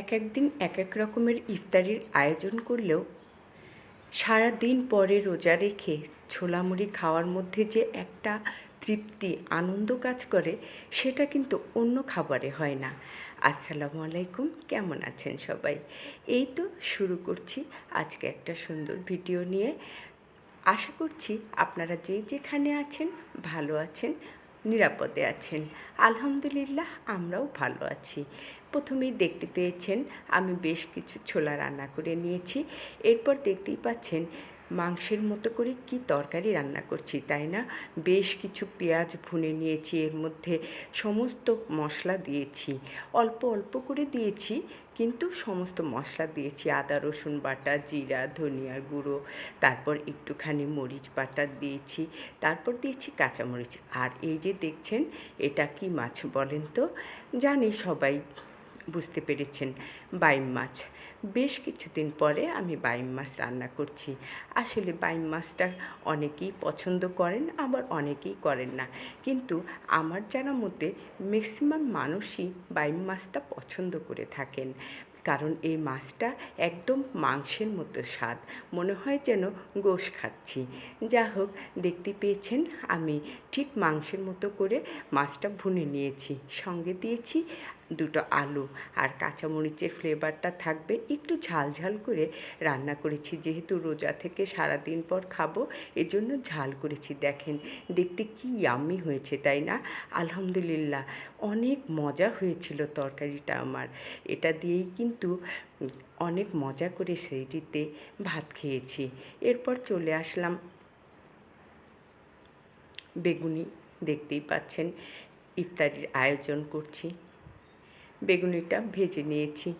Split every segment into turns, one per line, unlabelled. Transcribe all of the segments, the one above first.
এক এক দিন এক এক রকমের ইফতারির আয়োজন করলেও সারা দিন পরে রোজা রেখে ছোলা মুড়ি খাওয়ার মধ্যে যে একটা তৃপ্তি, আনন্দ কাজ করে, সেটা কিন্তু অন্য খাবারে হয় না। আসসালামু আলাইকুম, কেমন আছেন সবাই? এই তো শুরু করছি আজকে একটা সুন্দর ভিডিও নিয়ে। আশা করছি আপনারা যে যেখানে আছেন, ভালো আছেন নিরাপদে আছেন। আলহামদুলিল্লাহ, আমরাও ভালো আছি। প্রথমেই দেখতে পেয়েছেন, আমি বেশ কিছু ছোলা রান্না করে নিয়েছি। এরপর দেখতেই পাচ্ছেন মাংসের মতো করে কি তরকারি রান্না করছি, তাই না? বেশ কিছু পেঁয়াজ ভুনে নিয়েছি, এর মধ্যে সমস্ত মশলা দিয়েছি। অল্প অল্প করে দিয়েছি, কিন্তু সমস্ত মশলা দিয়েছি। আদা, রসুন বাটা, জিরা, ধনিয়া গুঁড়ো, তারপর একটুখানি মরিচ বাটা দিয়েছি, তারপর দিয়েছি কাঁচামরিচ। আর এই যে দেখছেন, এটা কি মাছ বলেন তো? জানি সবাই। বুঝতে পেরেছেন বাইম মাছ। বেশ কিছুদিন পরে আমি বাইম মাছ রান্না করছি। আসলে বাইম মাছটা অনেকেই পছন্দ করেন, আবার অনেকেই করেন না। কিন্তু আমার জানা মতে ম্যাক্সিমাম মানুষই বাইম মাছটা পছন্দ করে থাকেন। কারণ এই মাছটা একদম মাংসের মতো স্বাদ। মনে হয় যেন গোশ খাচ্ছি। যা হোক, দেখতে পেয়েছেন আমি ঠিক মাংসের মতো করে মাছটা ভুনে নিয়েছি। সঙ্গে দিয়েছি দুটো আলু আর কাঁচামরিচের ফ্লেভারটা থাকবে একটু ঝাল ঝাল করে রান্না করেছি। যেহেতু রোজা থেকে সারাদিন পর খাব, এজন্য ঝাল করেছি। দেখেন, দেখতে কি ইয়াম্মি হয়েছে, তাই না? আলহামদুলিল্লাহ, অনেক মজা হয়েছিল তরকারিটা আমার। এটা দিয়েই কিন্তু অনেক মজা করে সেইটিতে ভাত খেয়েছি। এরপর চলে আসলাম বেগুনি। দেখতেই পাচ্ছেন, ইফতারির আয়োজন করছি। বেগুনিটা ভেজে নিয়েছি।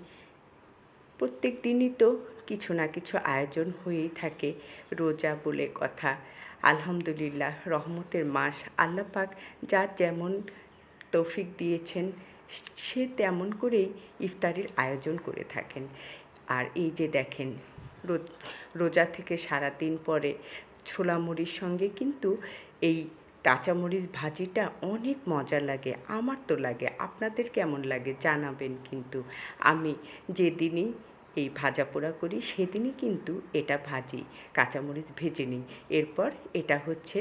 প্রত্যেক দিনই তো কিছু না কিছু আয়োজন হয়েই থাকে, রোজা বলে কথা। আলহামদুলিল্লাহ, রহমতের মাস। আল্লাপাক যা যেমন তৌফিক দিয়েছেন, সে তেমন করেই ইফতারির আয়োজন করে থাকেন। আর এই যে দেখেন, রোজা থেকে সারা দিন পরে ছোলা মুড়ির সঙ্গে কিন্তু এই কাঁচামরিচ ভাজিটা অনেক মজা লাগে, আমার তো লাগে। আপনাদের কেমন লাগে জানাবেন কিন্তু। আমি যেদিনই এই ভাজা পোড়া করি, সেদিনই কিন্তু এটা ভাজি, কাঁচামরিচ ভেজে নিই। এরপর এটা হচ্ছে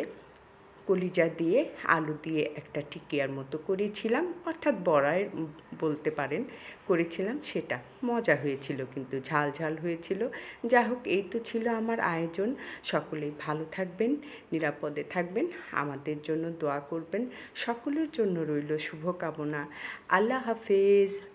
কলিজা দিয়ে, আলু দিয়ে একটা টিকিয়ার মতো করেছিলাম। অর্থাৎ বড়ায় বলতে পারেন, করেছিলাম সেটা। মজা হয়েছিল কিন্তু, ঝাল ঝাল হয়েছিল। যা হোক, এই তো ছিল আমার আয়োজন। সকলেই ভালো থাকবেন, নিরাপদে থাকবেন। আমাদের জন্য দোয়া করবেন। সকলের জন্য রইল শুভকামনা। আল্লাহ হাফেজ।